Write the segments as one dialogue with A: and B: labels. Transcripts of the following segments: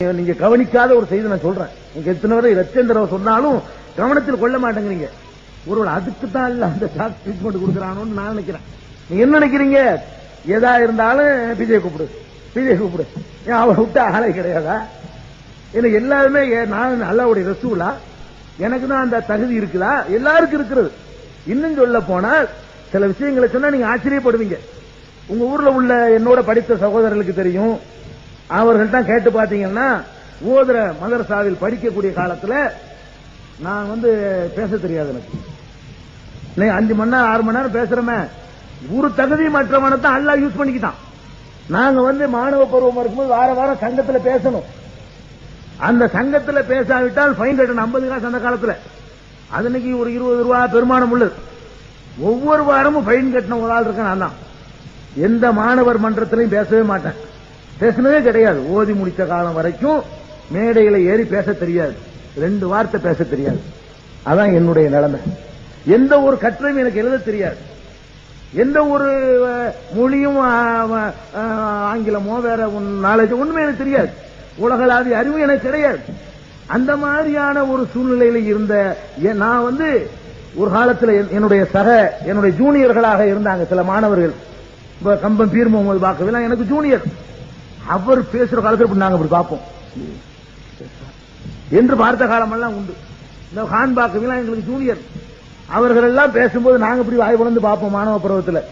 A: நீங்க கவனிக்காத ஒரு செய்தி நான் சொல்றேன். நீங்க எத்தனை வரை லட்சம் தடவை சொன்னாலும் கவனத்தில் கொள்ள மாட்டேங்கிறீங்க. ஒருவேளை அதுக்கு தான் இல்ல அந்த டாக் ட்ரீட்மெண்ட் கொடுக்குறானோன்னு நான் நினைக்கிறேன். நீங்க என்ன நினைக்கிறீங்க? எதா இருந்தாலும் விஜய் கூப்பிடு. விஜய் கூப்பிடு. ஏன் அவரை விட்டு ஆளே கிடையாதா? ஏன்னா எல்லாருமே நான் அல்லாவுடைய ரசூலா. எனக்கு தான் அந்த தகுதி இருக்குதா? எல்லாருக்கும் இருக்கிறது. இன்னும் சொல்ல போனால் சில விஷயங்களை சொன்னா நீங்க ஆச்சரியப்படுவீங்க. உங்க ஊர்ல உள்ள என்னோட படித்த சகோதரர்களுக்கு தெரியும். அவர்கள் தான் கேட்டு பாத்தீங்கன்னா ஓதுற மதரசாவில் படிக்கக்கூடிய காலத்துல நான் வந்து பேச தெரியாது எனக்கு. நீ அஞ்சு மணி நேரம் ஆறு மணி நேரம் பேசுறமே. ஒரு தகுதி மற்றவனை தான் அல்லா யூஸ் பண்ணிக்கிட்டான். நாங்க வந்து மாணவ பருவம் இருக்கும்போது வார வாரம் சங்கத்துல பேசணும். அந்த சங்கத்துல பேசாவிட்டால் ஃபைன் கட்டணும் ஐம்பது காசு அந்த காலத்துல. அதனைக்கு ஒரு இருபது ரூபா பெருமானம் உள்ளது. ஒவ்வொரு வாரமும் ஃபைன் கட்டின ஒரு ஆள் இருக்கேன் நான் தான். எந்த மாணவர் மன்றத்திலையும் பேசவே மாட்டேன். பேசினதே கிடையாது. ஓதி முடித்த காலம் வரைக்கும் மேடையில ஏறி பேச தெரியாது. ரெண்டு வார்த்தை பேச தெரியாது. அதான் என்னுடைய நிலைமை. எந்த ஒரு கற்றையும் எனக்கு எழுத தெரியாது. எந்த ஒரு மொழியும் ஆங்கிலமோ வேற நாலேஜோ ஒண்ணுமே எனக்கு தெரியாது. உலகளாவிய அறிவு எனக்கு கிடையாது. அந்த மாதிரியான ஒரு சூழ்நிலையில இருந்த நான் வந்து ஒரு காலத்தில் என்- என்னுடைய சக என்னுடைய ஜூனியர்களாக இருந்தாங்க. சில மாணவர்கள். கம்பம் பீர் முகமது பாக்கவெல்லாம் எனக்கு ஜூனியர் அவர் பேசுற காலத்தில் இப்படி நாங்க இப்படி பார்ப்போம். என்று பார்த்த காலமெல்லாம் உண்டு. இந்த ஹான் பாக்கவில்லாம் எங்களுக்கு ஜூனியர் அவர்கள் எல்லாம் பேசும்போது நாங்க இப்படி வாய் உணர்ந்து பார்ப்போம் மாணவ பருவத்தில்.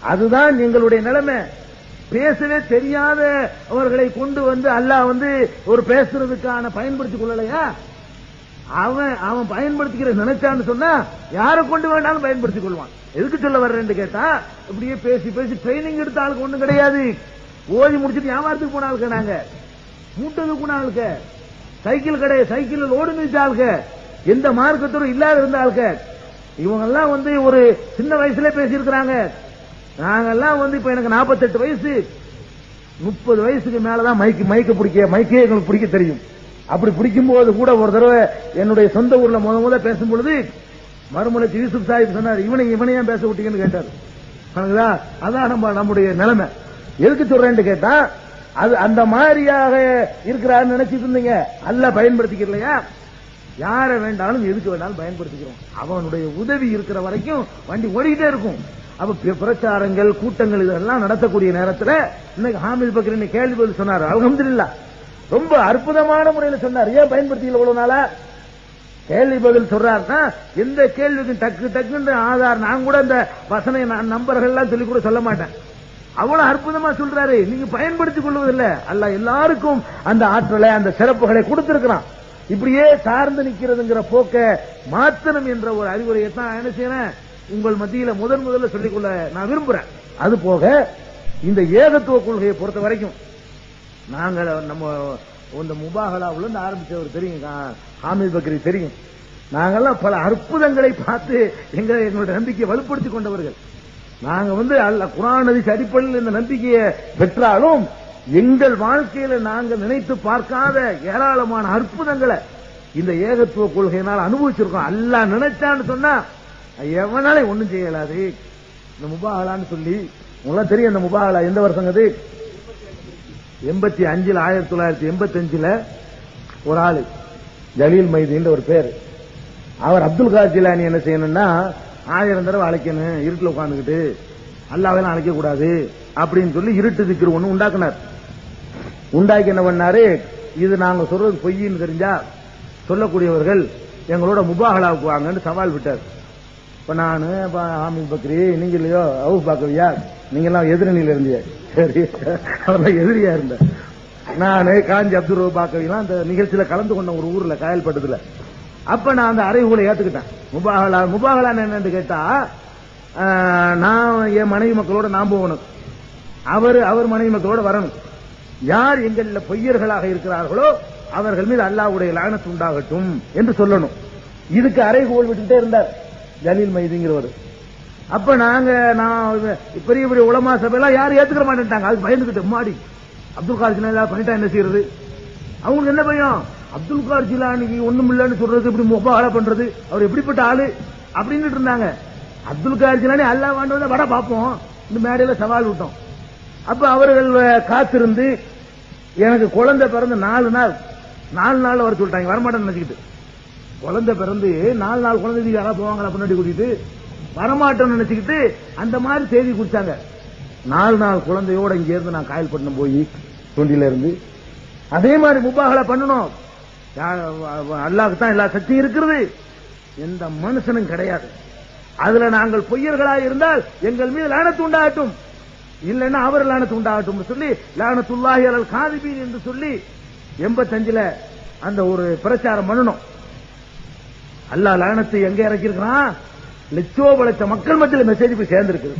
A: அதுதான் எங்களுடைய நிலைமை. பேசவே தெரியாத அவர்களை கொண்டு வந்து அல்லாஹ் வந்து ஒரு பேசுறதுக்கான பயன்படுத்திக் கொள்ளலையா? அவன் அவன் பயன்படுத்திக்கிற நினைச்சான்னு சொன்னா யாரை கொண்டு வேண்டாலும் பயன்படுத்திக் கொள்வான். எதுக்கு சொல்ல வர்றேன்னு கேட்டா இப்படியே பேசி பேசி ட்ரைனிங் எடுத்த ஆளுக்கு ஒண்ணும் கிடையாது. ஓதி முடிச்சிட்டு வியாபாரத்துக்கு போன ஆளுக்கு நாங்க. மூட்டதுக்கு போன சைக்கிள் கடை சைக்கிள் லோடு நிறுத்த ஆளுக்க. எந்த மார்க்கத்தரும் இல்லாத இருந்த ஆளுக்க. இவங்க எல்லாம் வந்து ஒரு சின்ன வயசுல பேசியிருக்கிறாங்க. நாங்கெல்லாம் வந்து இப்ப எனக்கு 48 வயசு. முப்பது வயசுக்கு மேலதான் மைக்கு மைக்க பிடிக்க மைக்கே எங்களுக்கு பிடிக்க தெரியும். அப்படி பிடிக்கும் போது கூட ஒரு தடவை என்னுடைய சொந்த ஊர்ல முத முத பேசும் பொழுது மறுமலர்ச்சி யூசுப் சாஹிப் சொன்னார் இவனை இவனையும் பேச விட்டீங்கன்னு கேட்டார். அதான் நம்ம நம்முடைய நிலைமை. எதுக்கு சொல்றேன்னு கேட்டா அது அந்த மாதிரியாக இருக்கிறான்னு நினைச்சிட்டு இருந்தீங்க. அல்ல பயன்படுத்திக்கலையா? யாரை வேண்டாலும் எதுக்கு வேண்டாலும் பயன்படுத்திக்கிறோம். அவனுடைய உதவி இருக்கிற வரைக்கும் வண்டி ஓடிக்கிட்டே இருக்கும். அப்ப பிரச்சாரங்கள் கூட்டங்கள் இதெல்லாம் நடத்தக்கூடிய நேரத்தில் இன்னைக்கு ஹாமில் பக்கர் கேள்வி பதில் சொன்னார். அல்ஹம்துலில்லாஹ் ரொம்ப அற்புதமான முறையில் சொன்னார். ஏன் பயன்படுத்திக்கல இவ்வளவு நாளா கேள்வி பதில் சொல்றாருன்னா எந்த கேள்விக்கும் டக்கு டக்குன்னு ஆதார். நான் கூட அந்த வசனை நான் நம்பர்கள் எல்லாம் சொல்லி கூட சொல்ல மாட்டேன். அவ்வளவு அற்புதமா சொல்றாரு. நீங்க பயன்படுத்திக் கொள்வதில்லை. அல்ல எல்லாருக்கும் அந்த ஆற்றலை அந்த சிறப்புகளை கொடுத்திருக்கிறான். இப்படியே சார்ந்து நிக்கிறதுங்கிற போக்க மாத்தணும் என்ற ஒரு அறிவுரையை தான் என்ன செய்யறேன்? உங்கள் மத்தியில முதன் முதல்ல சொல்லிக்கொள்ள நான் விரும்புறேன். அது போக இந்த ஏகத்துவ கொள்கையை பொறுத்த வரைக்கும் நாங்கள் நம்ம இந்த முபாகலாவுல இருந்து ஆரம்பிச்சவர் தெரியும் கா- ஹாமித் பக்ரி தெரியும். நாங்கெல்லாம் பல அற்புதங்களை பார்த்து எங்க எங்களுடைய நம்பிக்கையை வலுப்படுத்திக் கொண்டவர்கள். நாங்க வந்து அல்ல குரானதி அதிச அடிப்படையில் இந்த நம்பிக்கையை பெற்றாலும் எங்கள் வாழ்க்கையில நாங்க நினைத்து பார்க்காத ஏராளமான அற்புதங்களை இந்த ஏகத்துவ கொள்கையினால் அனுபவிச்சிருக்கோம். அல்ல நினைச்சான்னு சொன்னா எவனாலே ஒண்ணும் செய்யலாது இந்த முபாகலான்னு சொல்லி உங்களுக்கு தெரியும் இந்த முபாகலா எந்த வருஷம் அது? எண்பத்தி அஞ்சுல ஆயிரத்தி தொள்ளாயிரத்தி எண்பத்தி அஞ்சுல ஒரு ஆளு ஜலீல் மைதின்ற ஒரு பேர். அவர் அப்துல் கார் ஜிலானி என்ன செய்யணும்னா ஆயிரம் தடவை அழைக்கணும் இருட்டுல உட்காந்துக்கிட்டு அல்லாவெல்லாம் அழைக்க கூடாது அப்படின்னு சொல்லி இருட்டு திக்கிற ஒண்ணு உண்டாக்குனார். உண்டாக்கி என்ன பண்ணாரு? இது நாங்க சொல்றது பொய்ன்னு தெரிஞ்சா சொல்லக்கூடியவர்கள் எங்களோட முபாகலாவுக்கு வாங்கன்னு சவால் விட்டார். இப்ப நானு இப்ப ஆமித் பக்ரி நீங்க இல்லையோ அவு பாக்கவியா? நீங்க எல்லாம் எதிரணியில இருந்தீங்க சரி அவர்லாம் எதிரியா இருந்த. நானு காஞ்சி அப்துல் ரவு பாக்கவிலாம் அந்த நிகழ்ச்சியில கலந்து கொண்ட ஒரு ஊர்ல காயல்பட்டதுல. அப்ப நான் அந்த அறைவுகளை ஏத்துக்கிட்டேன். முபாகலா முபாகலா என்னன்னு கேட்டா நான் என் மனைவி மக்களோட நான் போகணும். அவர் அவர் மனைவி மக்களோட வரணும். யார் எங்களில் பொய்யர்களாக இருக்கிறார்களோ அவர்கள் மீது அல்லாவுடைய லானத்து உண்டாகட்டும் என்று சொல்லணும். இதுக்கு அறைகோல் விட்டுட்டே இருந்தார் ஜலீல் மைதிங்கிறவர். அப்ப நாங்க நான் பெரிய பெரிய உலமா சபையெல்லாம் யாரும் ஏத்துக்கிற மாட்டேன்ட்டாங்க. அது பயந்துகிட்டு மாடி அப்துல் காலத்தில் பண்ணிட்டா என்ன செய்யறது? அவங்களுக்கு என்ன பயம்? அப்துல் கார் ஜிலானிக்கு ஒண்ணும் இல்லைன்னு சொல்றது இப்படி முபாகலா பண்றது? அவர் எப்படிப்பட்ட ஆளு? அப்படின்னு இருந்தாங்க. அப்துல் கார் ஜிலானி அல்லா வாண்டவத வட பார்ப்போம். இந்த மேடையில சவால் விட்டோம். அப்ப அவர்கள் காத்திருந்து எனக்கு குழந்தை பிறந்து நாலு நாள் நாலு நாள் வர சொல்லிட்டாங்க. வரமாட்டேன்னு நினைச்சுக்கிட்டு. குழந்தை பிறந்து நாலு நாள் குழந்தைக்கு யாராவது போவாங்களா? பின்னாடி கூட்டிட்டு. வரமாட்டோம்னு நினைச்சுக்கிட்டு அந்த மாதிரி செய்தி குடிச்சாங்க. நாலு நாள் குழந்தையோட இங்க இருந்து நான் காயல்பட்டினம் போய் தொண்டில இருந்து. அதே மாதிரி முபாகலா பண்ணணும். அல்லாஹ்க்கு தான் எல்லா சக்தியும் இருக்கிறது. எந்த மனுஷனும் கிடையாது. அதுல நாங்கள் பொய்யர்களாக இருந்தால் எங்கள் மீது லானத்து உண்டாகட்டும். இல்லைன்னா அவர் லானத்து உண்டாகட்டும் சொல்லி லானத்துல்லாஹி அலல் காதிபீன் என்று சொல்லி எண்பத்தஞ்சுல அந்த ஒரு பிரச்சாரம் பண்ணணும். அல்லாஹ் லானத்தை எங்க இறக்கியிருக்கிறான்? லட்சோ லட்ச மக்கள் மத்தியில் மெசேஜ் போய் சேர்ந்திருக்கு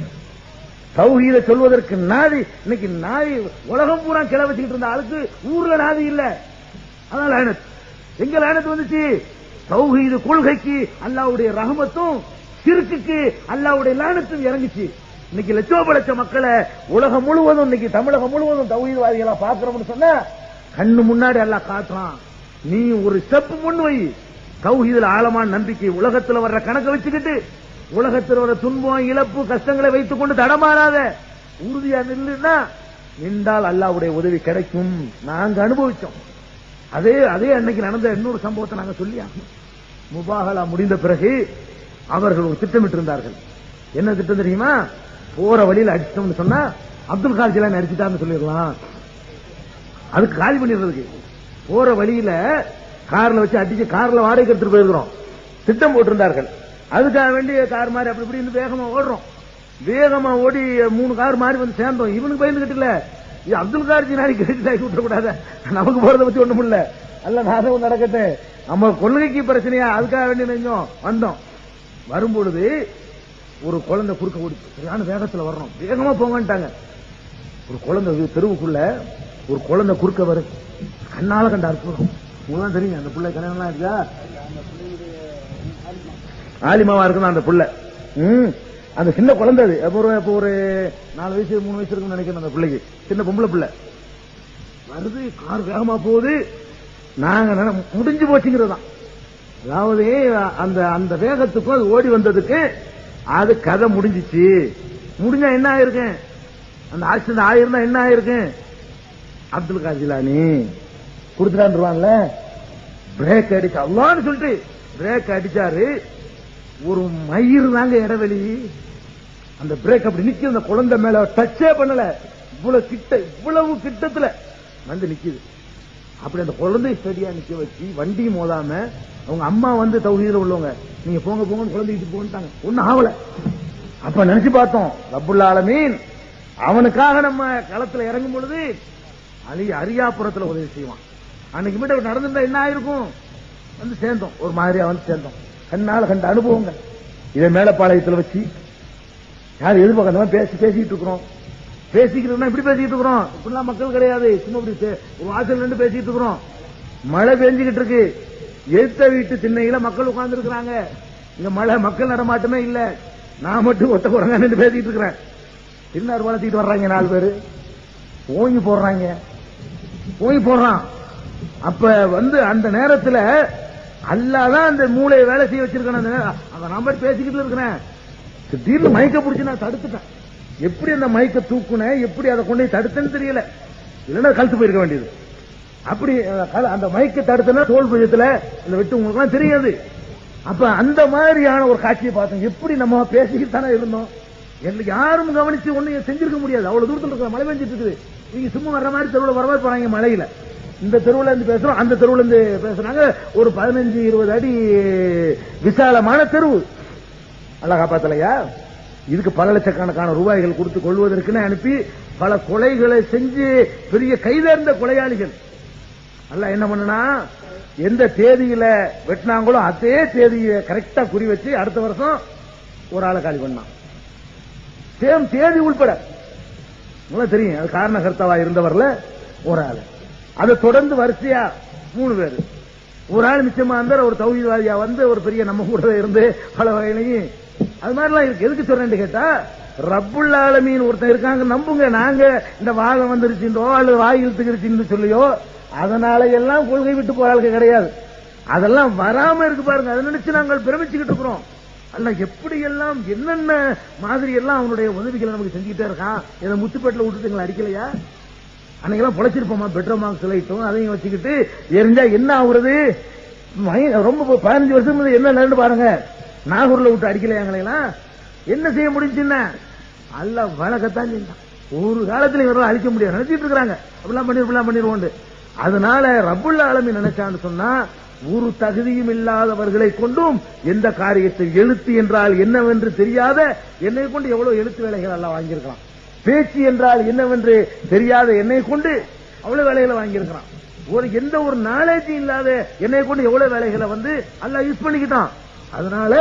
A: தௌஹீத சொல்வதற்கு நாதி இன்னைக்கு நாதி உலகம் பூரா கிளை வச்சுக்கிட்டு இருந்த ஆளுக்கு ஊர்ல நாதி இல்ல. அதான் லானத் எங்க லேனத்து வந்துச்சு. சௌஹீது கொள்கைக்கு அல்லாவுடைய ரஹமத்தும் சிறுக்குக்கு அல்லாவுடைய லேனத்தும் இறங்குச்சு. இன்னைக்கு லட்சோப லட்ச மக்களை உலகம் முழுவதும் இன்னைக்கு தமிழகம் முழுவதும் தௌஹீதவாதிகளா பாக்குறோம்னு சொன்னா கண்ணு முன்னாடி எல்லாம் காட்டுறான். நீ ஒரு ஸ்டெப் முன் வை. தௌஹீதில் ஆழமான நம்பிக்கை உலகத்துல வர்ற கணக்கை வச்சுக்கிட்டு உலகத்தில் வர துன்பம் இழப்பு கஷ்டங்களை வைத்துக் கொண்டு தடமாறாத உறுதியா நில்லுன்னா நின்றால் அல்லாவுடைய உதவி கிடைக்கும். நாங்க அனுபவிச்சோம். அதே அதே அன்னைக்கு நடந்த இன்னொரு சம்பவத்தை நாங்க சொல்லி முபாகலா முடிந்த பிறகு அவர்கள் ஒரு திட்டமிட்டு இருந்தார்கள் என்ன திட்டம் தெரியுமா? போற வழியில அடிச்சிட்டோம்னு சொன்னா அப்துல் கால் ஜிலானி அடிச்சுட்டான்னு சொல்லிடலாம். அதுக்கு காலி பண்ணிடுறதுக்கு. போற வழியில கார்ல வச்சு அடிச்சு கார்ல வாடகை எடுத்துட்டு போயிருக்கிறோம். திட்டம் போட்டிருந்தார்கள். அதுக்காக வேண்டிய கார் மாதிரி அப்படி இப்படி வேகமா ஓடுறோம். வேகமா ஓடி மூணு கார் மாதிரி வந்து சேர்ந்தோம். இவனுக்கு பயந்துகிட்டு இல்ல. இது அப்துல் கார் ஜினாரி கிரெடிட் ஆகி விட்டக்கூடாத நமக்கு போறதை பத்தி ஒண்ணும் இல்ல. அல்ல நாசம் நடக்கட்டு நம்ம கொள்கைக்கு பிரச்சனையா? அதுக்காக வேண்டி நெஞ்சோம் வந்தோம். வரும்பொழுது ஒரு குழந்தை குறுக்க ஓடி சரியான வேகத்துல வரணும். வேகமா போங்கன்ட்டாங்க. ஒரு குழந்தை தெருவுக்குள்ள ஒரு குழந்தை குறுக்க வரும் கண்ணால கண்ட அற்புதம். உங்களுக்கு தெரியும். அந்த பிள்ளை கல்யாணம் இருக்கா ஆலிமாவா இருக்கணும் அந்த பிள்ளை. ம்? அந்த சின்ன குழந்தை அது. அப்ப ஒரு அப்ப ஒரு நாலு வயசு மூணு வயசு இருக்குன்னு நினைக்கிறேன் அந்த பிள்ளைக்கு. சின்ன பொம்பளை பிள்ளை. வருது கார் வேகமா போகுது. நாங்க முடிஞ்சு போச்சுங்கிறது தான் அதாவது அந்த அந்த வேகத்துக்கும் அது ஓடி வந்ததுக்கு அது கதை முடிஞ்சிச்சு. முடிஞ்சா என்ன ஆயிருக்கும் அந்த ஆக்சிடென்ட் ஆயிருந்தா என்ன ஆயிருக்கும் அப்துல் காஜிலானி கொடுத்துட்டான்ருவான்ல. பிரேக் அடிச்சா அல்லான்னு சொல்லிட்டு பிரேக் அடிச்சாரு. ஒரு மயிர் தாங்க இடைவெளி. அந்த பிரேக் அப்படி நிக்க அந்த குழந்தை மேல டச்சே பண்ணல. இவ்வளவு கிட்ட இவ்வளவு கிட்டத்துல வந்து நிக்குது. அப்படி அந்த குழந்தை ஸ்டடியா நிக்க வச்சு வண்டி மோதாம அவங்க அம்மா வந்து தௌஹீதுல உள்ளவங்க நீங்க போங்க போங்கன்னு குழந்தைகிட்டு போன்ட்டாங்க ஒன்னும் ஆகல. அப்ப நினைச்சு பார்த்தோம் ரபுல்லால மீன் அவனுக்காக நம்ம களத்துல இறங்கும் பொழுது அலி அரியாபுரத்துல உதவி செய்வான். அன்னைக்கு மட்டும் நடந்திருந்தா என்ன ஆயிருக்கும்? வந்து சேர்ந்தோம். ஒரு மாதிரியா வந்து சேர்ந்தோம். கண்ணால் கண்ட அனுபவங்கள். இதை மேலப்பாளையத்தில் வச்சு யார் எதிர்பார்க்க மாதிரி பேசி பேசிட்டு இருக்கிறோம். பேசிக்கிறோம்னா இப்படி பேசிட்டு இருக்கிறோம். இப்படிலாம் மக்கள் கிடையாது. சும்மா இப்படி ஒரு வாசல் நின்று பேசிட்டு இருக்கிறோம். மழை பெஞ்சுக்கிட்டு இருக்கு. எடுத்த வீட்டு திண்ணையில மக்கள் உட்கார்ந்து இருக்கிறாங்க இங்க மழை மக்கள் நடமாட்டமே இல்ல. நான் மட்டும் ஒத்த போறாங்க நின்று பேசிட்டு இருக்கிறேன். திருநார் வளர்த்திட்டு வர்றாங்க நாலு பேரு. ஓங்கி போடுறாங்க. ஓங்கி போடுறான். அப்ப வந்து அந்த நேரத்துல அல்லாதான் அந்த மூளையை வேலை செய்ய வச்சிருக்கேன் அந்த நம்பர் அதை நான் பேசிக்கிட்டு இருக்கிறேன். திடீர்னு மயக்க பிடிச்சி நான் தடுத்துட்டேன். எப்படி அந்த மயக்க தூக்குனேன் எப்படி அதை கொண்டு போய் தடுத்தேன்னு தெரியல. இல்லைன்னா கழுத்து போயிருக்க வேண்டியது. அப்படி அந்த மயக்க தடுத்தனா தோல் புயத்துல இந்த வெட்டு உங்களுக்கு தெரியாது. அப்ப அந்த மாதிரியான ஒரு காட்சியை பார்த்தோம் எப்படி நம்ம பேசிக்கிட்டு தானே இருந்தோம். எங்களுக்கு யாரும் கவனிச்சு ஒண்ணு செஞ்சிருக்க முடியாது. அவ்வளவு தூரத்தில் இருக்கிற மழை பெஞ்சிட்டு இருக்குது. நீங்க சும்மா வர்ற மாதிரி தெருவில் வரவே போறாங்க மழையில. இந்த தெருவுல இருந்து பேசுறோம். அந்த தெருவுல இருந்து பேசுறாங்க. ஒரு பதினஞ்சு இருபது அடி விசாலமான தெருவு. அழகா பார்த்தலையா இதுக்கு பல லட்சக்கணக்கான ரூபாய்கள் கொடுத்து கொள்வதற்குன்னு அனுப்பி பல கொலைகளை செஞ்சு பெரிய கைதேர்ந்த கொலையாளிகள். அல்ல என்ன பண்ணுனா எந்த தேதியில வெட்டினாங்களோ அதே தேதியை கரெக்டா குறி வச்சு அடுத்த வருஷம் ஒரு ஆளை காலி பண்ணான். சேம் தேதி உள்பட. உங்களுக்கு தெரியும் அது காரணகர்த்தாவா இருந்தவர்ல ஒரு ஆளு. அதை தொடர்ந்து வரிசையா மூணு பேர். ஒரு ஆள் நிச்சயமா இருந்தார் ஒரு தௌஹீத்வாதியா வந்து ஒரு பெரிய நம்ம கூட இருந்து பல வகையிலையும். அது மாதிரிலாம் இருக்கு. எதுக்கு சொல்றேன்னு கேட்டா ரப்புல் ஆலமீன் ஒருத்தன் இருக்காங்க நம்புங்க. நாங்க இந்த வாகம் வந்துருச்சுன்றோ அல்லது வாய் இழுத்துக்கிருச்சுன்னு சொல்லியோ அதனால எல்லாம் கொள்கை விட்டு போறாளுக்கு கிடையாது. அதெல்லாம் வராம இருக்கு பாருங்க. அதை நினைச்சு நாங்கள் பிரமிச்சுக்கிட்டு இருக்கிறோம். அல்ல எப்படி எல்லாம் என்னென்ன மாதிரி எல்லாம் அவனுடைய உதவிகளை நமக்கு செஞ்சுக்கிட்டே இருக்கான்? இதை முத்துப்பேட்டில் விட்டுட்டுங்களை அடிக்கலையா? அன்னைக்கெல்லாம் பொழைச்சிருப்போமா? பெட்ரோல் மார்க்ஸ் லைட்டும் அதையும் வச்சுக்கிட்டு எரிஞ்சா என்ன ஆகுறது? ரொம்ப பதினஞ்சு வருஷம் என்ன நடந்து பாருங்க. நாகூர்ல விட்டு அடிக்கலையாங்களேலாம் என்ன செய்ய முடிஞ்சுன்னா அல்ல வழக்கத்தான் செஞ்சான். ஒரு காலத்துல இவரெல்லாம் அழிக்க முடியாது. நினைச்சிட்டு இருக்காங்க அப்படிலாம் பண்ணி இப்படிலாம் பண்ணிடுவோம் அதனால ரப்புல் ஆலமி நினைச்சான்னு சொன்னா ஒரு தகுதியும் இல்லாதவர்களை கொண்டும் எந்த காரியத்தை எழுத்து என்றால் என்னவென்று தெரியாத என்னை கொண்டு எவ்வளவு எழுத்து வேலைகள் எல்லாம் வாங்கியிருக்கலாம். பேச்சு என்றால் என்னவென்று தெரியாத என்னை கொண்டு அவ்வளவு வேலைகளை வாங்கியிருக்கிறான். ஒரு எந்த ஒரு நாலேஜ் இல்லாத என்னை கொண்டு எவ்வளவு வேலைகளை வந்து அல்லாஹ் யூஸ் பண்ணிக்கிட்டான். அதனால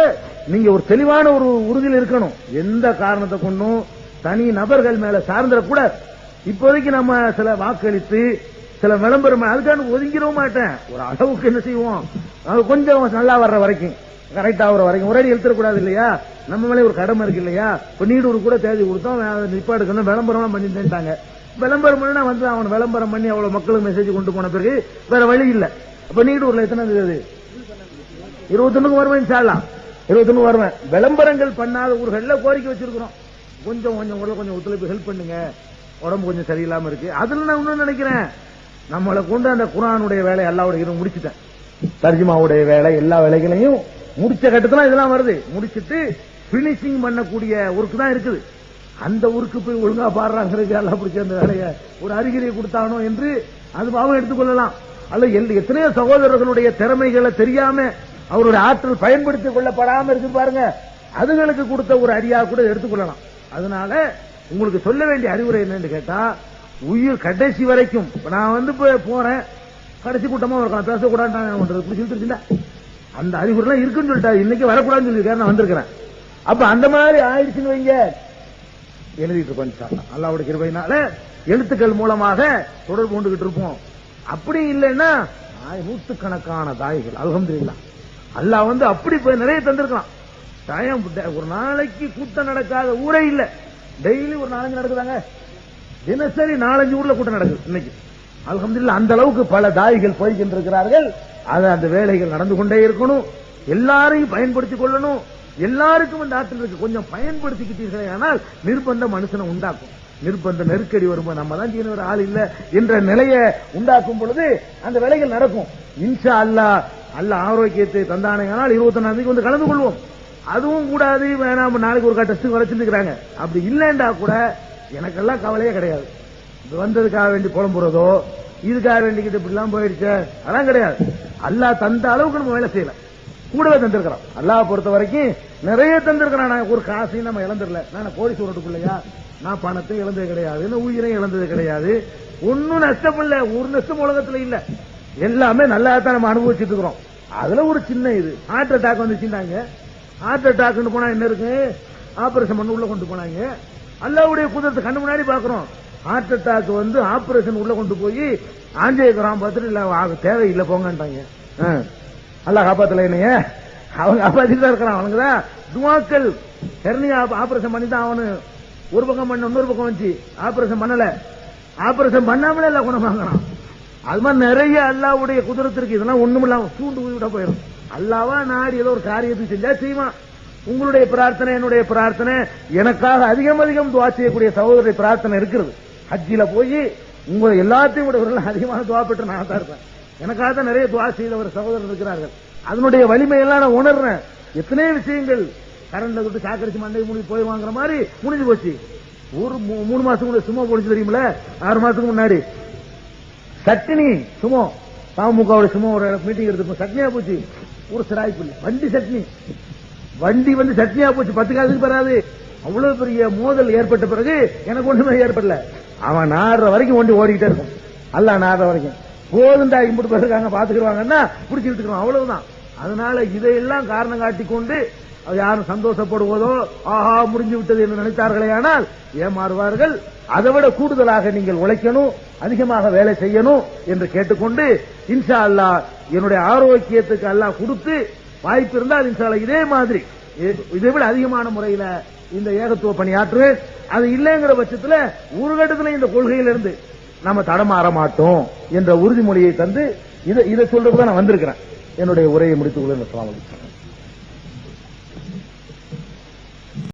A: நீங்க ஒரு தெளிவான ஒரு உறுதியில் இருக்கணும். எந்த காரணத்தை கொண்டும் தனி நபர்கள் மேல சார்ந்திடக்கூட இப்போதைக்கு நம்ம சில வாக்களித்து சில விளம்பரம் அதுக்கான ஒதுங்கிடவும் மாட்டேன். ஒரு அளவுக்கு என்ன செய்வோம்? கொஞ்சம் நல்லா வர்ற வரைக்கும் கரெக்டா வர வரைக்கும். ஒரே எழுத்துடக்கூடாது இல்லையா? நம்ம மேலே ஒரு கடமை இருக்கு இல்லையா? இப்போ நீடூர் கூட தேதி கொடுத்தோம் நிப்பாடுக்கணும் விளம்பரம் பண்ணி தந்துட்டாங்க விளம்பரம் பண்ணா வந்து அவன் விளம்பரம் பண்ணி அவ்வளவு மக்களுக்கு மெசேஜ் கொண்டு போன பிறகு வேற வழி இல்ல. அப்ப நீடூர்ல எத்தனை தேதி இருபத்தொன்னுக்கு வருவேன் இன்ஷால்லாம் இருபத்தொன்னு வருவேன். விளம்பரங்கள் பண்ணாத ஊர்கள்ல கோரிக்கை வச்சிருக்கிறோம். கொஞ்சம் கொஞ்சம் கூட கொஞ்சம் ஒத்துழைப்பு ஹெல்ப் பண்ணுங்க. உடம்பு கொஞ்சம் சரியில்லாம இருக்கு. அதுல நான் இன்னும் நினைக்கிறேன். நம்மளை கொண்டு அந்த குரானுடைய வேலை எல்லாவுடைய இது முடிச்சிட்டேன். தர்ஜிமாவுடைய வேலை எல்லா வேலைகளையும் முடிச்ச கட்டத்துல இதெல்லாம் வருது. முடிச்சிட்டு பினிஷிங் பண்ணக்கூடிய ஒர்க் தான் இருக்குது. அந்த ஊருக்கு போய் ஒழுங்கா பாடுறாங்க எல்லாம் பிடிச்ச அந்த வேலையை ஒரு அறிகுறியை கொடுத்தானோ என்று அது பாவம் எடுத்துக்கொள்ளலாம் அல்ல எல்- எத்தனையோ சகோதரர்களுடைய திறமைகளை தெரியாம அவருடைய ஆற்றல் பயன்படுத்திக் கொள்ளப்படாம இருக்கு பாருங்க. அதுகளுக்கு கொடுத்த ஒரு அறியா கூட எடுத்துக்கொள்ளலாம் அதனால உங்களுக்கு சொல்ல வேண்டிய அறிவுரை என்னன்னு கேட்டா உயிர் கடைசி வரைக்கும் நான் வந்து போறேன். கடைசி கூட்டமா இருக்கலாம் பேசக்கூடாது பண்றது. இப்படி சொல்லிட்டு அந்த அறிகுறிலாம் இருக்குன்னு சொல்லிட்டா இன்னைக்கு வரக்கூடாதுன்னு சொல்லியிருக்காரு நான் வந்திருக்கிறேன். அப்ப அந்த மாதிரி ஆயிடுச்சுன்னு வைங்க. எழுதிட்டு இருக்கோம் அல்லாவோட கிருபையினால எழுத்துக்கள் மூலமாக தொடர்பு கொண்டுகிட்டு இருப்போம். அப்படி இல்லைன்னா நூற்றுக்கணக்கான தாய்கள். அல்ஹம்துலில்லாஹ் அல்லாஹ் வந்து அப்படி போய் நிறைய தந்திருக்கலாம். டயம் ஒரு நாளைக்கு கூட்டம் நடக்காத ஊரே இல்ல. டெய்லி ஒரு நாலஞ்சு நடக்குதாங்க? தினசரி நாலஞ்சு ஊர்ல கூட்டம் நடக்குது இன்னைக்கு. அல்ஹம்துலில்லாஹ் அந்த அளவுக்கு பல தாய்கள் போய்கின்றிருக்கிறார்கள். அது அந்த வேலைகள் நடந்து கொண்டே இருக்கணும். எல்லாரையும் பயன்படுத்திக் கொள்ளணும். எல்லாருக்கும் இந்த ஆற்றல் இருக்கு. கொஞ்சம் பயன்படுத்திக்கிட்டீர்களே ஆனால் நிர்பந்தம் மனுஷனை உண்டாக்கும். நிர்பந்த நெருக்கடி வரும்போது நம்ம தான் செய்யணும் ஒரு ஆள் இல்ல என்ற நிலையை உண்டாக்கும் பொழுது அந்த வேலைகள் நடக்கும். இன்ஷா அல்லாஹ் அல்ல ஆரோக்கியத்தை தந்தானே. ஆனால் இருபத்தி தேதி வந்து கலந்து கொள்வோம். அதுவும் கூடாது வேணாம் நாளைக்கு ஒரு டெஸ்ட் வரைச்சிருக்கிறாங்க. அப்படி இல்லைண்டா கூட எனக்கெல்லாம் கவலையே கிடையாது. இது வந்ததுக்காக வேண்டி புலம்புறதோ இதுக்காக வேண்டிக்கிட்டு இப்படி எல்லாம் போயிடுச்சு அதெல்லாம் கிடையாது. அல்லா தந்த அளவுக்கு நம்ம வேலை செய்யல. கூடவே தந்திருக்கிறோம் அல்லாஹ் பொறுத்த வரைக்கும் நிறைய தந்திருக்கிறான். ஒரு காசையும் நம்ம இழந்துடல. நான் கோடி சூரட்டுக்குள்ளையா நான் பணத்தை இழந்தது கிடையாது. என்ன உயிரையும் இழந்தது கிடையாது. ஒன்னும் நஷ்டம் இல்ல ஒரு நஷ்டம் உலகத்துல இல்ல. எல்லாமே நல்லா தான் நம்ம அனுபவிச்சுட்டு இருக்கிறோம். அதுல ஒரு சின்ன இது. ஹார்ட் அட்டாக் வந்துச்சுட்டாங்க ஹார்ட் அட்டாக்னு போனா என்ன இருக்கு? ஆபரேஷன் பண்ண உள்ள கொண்டு போனாங்க. அல்லாவுடைய குதிரத்தை கண்ணு முன்னாடி பாக்குறோம் ஹார்ட் அட்டாக் வந்து ஆபரேஷன் உள்ள கொண்டு போய் ஆஞ்சேயக்குறான் பார்த்துட்டு இல்ல ஆக- தேவையில்லை போங்கன்ட்டாங்க ஆ. காப்பாத்தல என்னைய. அவங்க காப்பாத்திட்டு தான் இருக்கிறான். அவனுக்கு தான் துவாக்கள் ஹெர்னியா ஆபரேஷன் பண்ணி தான் அவனு. ஒரு பக்கம் பண்ண இன்னொரு பக்கம் வச்சு ஆபரேஷன் பண்ணல. ஆபரேஷன் பண்ணாமலே எல்லாம் குணமாகறான் அது மாதிரி நிறைய அல்லாவுடைய குதிரத்திற்கு இதெல்லாம் ஒண்ணும் இல்லாம சூண்டு விட போயிடும். அல்லாவா நாடி ஏதோ ஒரு காரியத்தை செஞ்சா செய்வான். உங்களுடைய பிரார்த்தனை என்னுடைய பிரார்த்தனை. எனக்காக அதிகம் அதிகம் துவா செய்யக்கூடிய சகோதரி பிரார்த்தனை இருக்கிறது. ஹஜ்ஜில போய் உங்களை எல்லாத்தையும் விட ஒரு அதிகமான துவா பெற்று நான் தான் இருப்பேன். எனக்காக தான் நிறைய துவா செய்த ஒரு சகோதரர் இருக்கிறார்கள். அதனுடைய வலிமையெல்லாம் நான் உணர்றேன். எத்தனையோ விஷயங்கள். கரண்ட்ல விட்டு சாக்கரிச்சு மண்டை மூடி போய் வாங்குற மாதிரி முடிஞ்சு போச்சு. ஒரு மூ- மூணு மாசத்துக்கு கூட சும்மா போடுச்சு தெரியுமில ஆறு மாசத்துக்கு முன்னாடி. சட்னி சுமோ பாமகவோட சும்மா ஒரு மீட்டிங் எடுத்து சட்னியா போச்சு. ஒரு சிராய்ப்பு இல்லை வண்டி சட்னி. வண்டி வந்து சட்னியா போச்சு. பத்து காலத்துக்கு பெறாது. அவ்வளவு பெரிய மோதல் ஏற்பட்ட பிறகு எனக்கு ஒண்ணுமே ஏற்படல. அவன் நாடுற வரைக்கும் வண்டி ஓடிக்கிட்டே இருக்கும். அல்ல நாடுற வரைக்கும். போதுண்டா இம்புட்டு பேர் இருக்காங்க பாத்துக்கிடுவாங்கன்னா பிடிச்சி இழுத்துக்கிறோம் அவ்வளவுதான். அதனால இதையெல்லாம் காரணம் காட்டிக்கொண்டு அது யாரும் சந்தோஷப்படுவதோ ஆஹா முடிஞ்சு விட்டது என்று நினைத்தார்களே ஆனால் ஏமாறுவார்கள். அதை விட கூடுதலாக நீங்கள் உழைக்கணும் அதிகமாக வேலை செய்யணும் என்று கேட்டுக்கொண்டு இன்ஷா அல்லாஹ் என்னுடைய ஆரோக்கியத்துக்கு அல்லாஹ் கொடுத்து வாய்ப்பு இருந்தால் இன்ஷா இதே மாதிரி இதை விட அதிகமான முறையில இந்த ஏகத்துவ பணியாற்றுவேன் அது இல்லைங்கிற பட்சத்துல ஒரு கட்டத்தில் இந்த கொள்கையிலிருந்து நம்ம தடமாற மாட்டோம் என்ற உறுதிமொழியை தந்து இதை இதை சொல்றதுக்கு தான் நான் வந்திருக்கிறேன். என்னுடைய உரையை முடித்துக் கொள்கிறேன். அஸ்ஸலாமு அலைக்கும்.